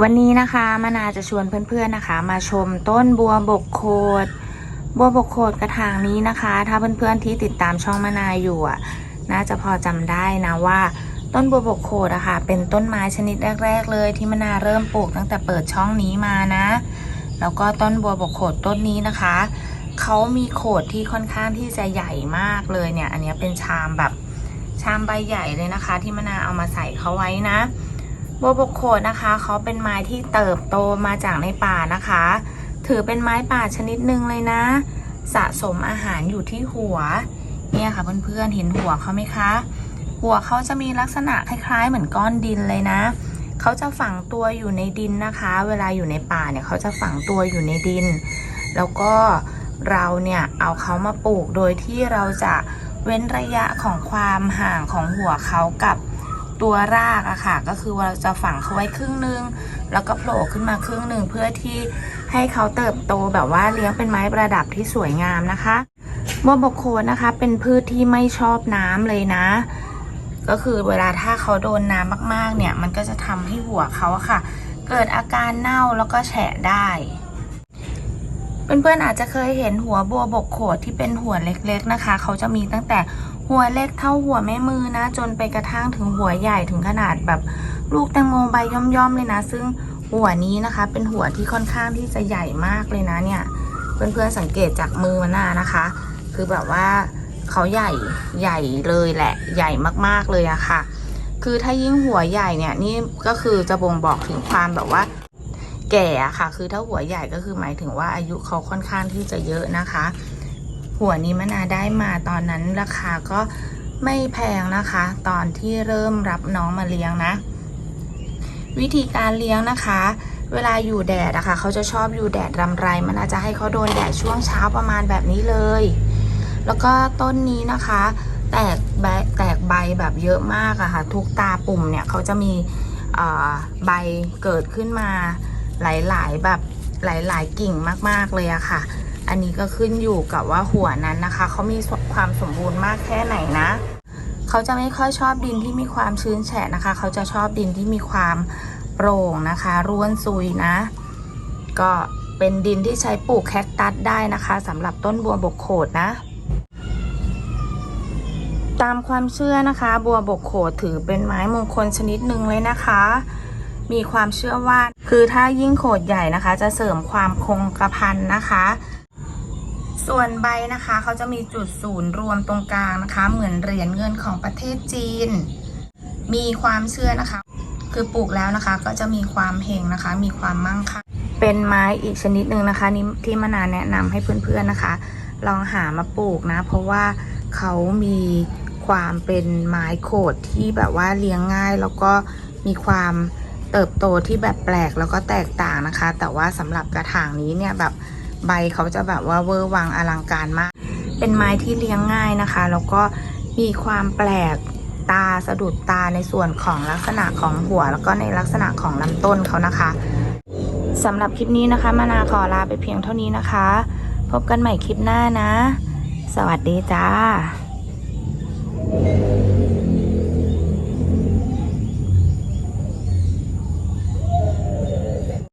วันนี้นะคะมานาจะชวนเพื่อนๆนะคะ มาชมต้นบัวบกโคดบัวบกโคดกระถางนี้นะคะ ถ้าเพื่อนๆที่ติดตามช่องมานาอยู่อะน่าจะพอจำได้นะว่า ต้นบัวบกโคดอะค่ะเป็นต้นไม้ชนิดแรก ๆ เลย ที่มานาเริ่มปลูกตั้งแต่เปิดช่องนี้มานะ แล้วก็ต้นบัวบกโขดต้นนี้นะคะเขามีโขดที่ค่อนข้างที่จะใหญ่มากเลยเนี่ย อันนี้เป็นชามแบบชามใบใหญ่เลยนะคะ ที่มะนาวเอามาใส่เขาไว้นะ บัวบกโขดนะคะเขาเป็นไม้ที่เติบโตมาจากในป่านะคะ ถือเป็นไม้ป่าชนิดหนึ่งเลยนะ สะสมอาหารอยู่ที่หัว เนี่ยค่ะเพื่อนๆเห็นหัวเขาไหมคะ หัวเขาจะมีลักษณะคล้ายๆ เหมือนก้อนดินเลยนะเขาจะฝังตัวอยู่ในดินนะคะ เวลาอยู่ในป่าเนี่ยเขาจะฝังตัวอยู่ในดิน แล้วก็เราเนี่ยเอาเขามาปลูกโดยที่เราจะเว้นระยะของความห่างของหัวเขากับ ตัวรากอะค่ะ ก็คือเราจะฝังเขาไว้ครึ่งหนึง แล้วก็โผล่ขึ้นมาครึ่งหนึ่งเพื่อที่ให้เขาเติบโตแบบว่าเลี้ยงเป็นไม้ประดับที่สวยงามนะคะบัวบกโคนนะคะ เป็นพืชที่ไม่ชอบน้ำเลยนะ ก็คือเวลาถ้าเขาโดนน้ำมากๆ เนี่ย มันก็จะทำให้หัวเขาค่ะ เกิดอาการเน่าแล้วก็แฉะได้เพื่อนๆอาจจะเคยเห็นหัวบัวบกโขดที่เป็นหัวเล็กๆนะคะ เขาจะมีตั้งแต่ หัวเล็กเท่าหัวแม่มือนะ จนไปกระทั่งถึงหัวใหญ่ถึงขนาดแบบลูกแตงโมใบย่อมๆเลยนะ ซึ่งหัวนี้นะคะ เป็นหัวที่ค่อนข้างที่จะใหญ่มากเลยนะเนี่ยเพื่อนๆสังเกตจากมือมันหน้านะคะ คือแบบว่าเขาใหญ่ใหญ่เลยแหละใหญ่มากๆเลยอะค่ะ คือถ้ายิ่งหัวใหญ่เนี่ยนี่ก็คือจะบ่งบอกถึงความแบบว่า แก่อะค่ะ คือถ้าหัวใหญ่ก็คือหมายถึงว่าอายุเขาค่อนข้างที่จะเยอะนะคะ หัวนี้มนาได้มาตอนนั้นราคาก็ไม่แพงนะคะ ตอนที่เริ่มรับน้องมาเลี้ยงนะ วิธีการเลี้ยงนะคะ เวลาอยู่แดดอะค่ะเขาจะชอบอยู่แดดรำไร มันอาจจะให้เขาโดนแดดช่วงเช้าประมาณแบบนี้เลย แล้วก็ต้นนี้นะคะ แตกใบแตกใบแบบเยอะมากอะค่ะ ทุกตาปุ่มเนี่ยเขาจะมีใบเกิดขึ้นมาหลายๆแบบหลายๆกิ่งมากๆเลยอะค่ะ อันนี้ก็ขึ้นอยู่กับว่าหัวนั้นนะคะเขามีความสมบูรณ์มากแค่ไหนนะเขาจะไม่ค่อยชอบดินที่มีความชื้นแฉะนะคะ เขาจะชอบดินที่มีความโปร่งนะคะร่วนซุยนะ ก็เป็นดินที่ใช้ปลูกแคคตัสได้นะคะสำหรับต้นบัวบกโขดนะ ตามความเชื่อนะคะ บัวบกโขดถือเป็นไม้มงคลชนิดหนึ่งเลยนะคะ มีความเชื่อว่า คือถ้ายิ่งโขดใหญ่นะคะ จะเสริมความคงกระพันนะคะ ส่วนใบนะคะเขาจะมีจุดศูนย์รวมตรงกลางนะคะ เหมือนเหรียญเงินของประเทศจีน มีความเชื่อนะคะ คือปลูกแล้วนะคะก็จะมีความเฮงนะคะ มีความมั่งคั่งเป็นไม้อีกชนิดหนึ่งนะคะนี่ที่มานานแนะนำให้เพื่อนๆนะคะ ลองหามาปลูกนะ เพราะว่าเขามีความเป็นไม้โขดที่แบบว่าเลี้ยงง่าย แล้วก็มีความเติบโตที่แบบแปลกแล้วก็แตกต่างนะคะ แต่ว่าสำหรับกระถางนี้เนี่ยแบบ ใบเขาจะแบบว่าเวอร์วังอลังการมาก เป็นไม้ที่เลี้ยงง่ายนะคะ แล้วก็มีความแปลกตาสะดุดตาในส่วนของลักษณะของหัว แล้วก็ในลักษณะของลำต้นเขานะคะสำหรับคลิปนี้นะคะ มานาขอลาไปเพียงเท่านี้นะคะ พบกันใหม่คลิปหน้านะ สวัสดีจ้า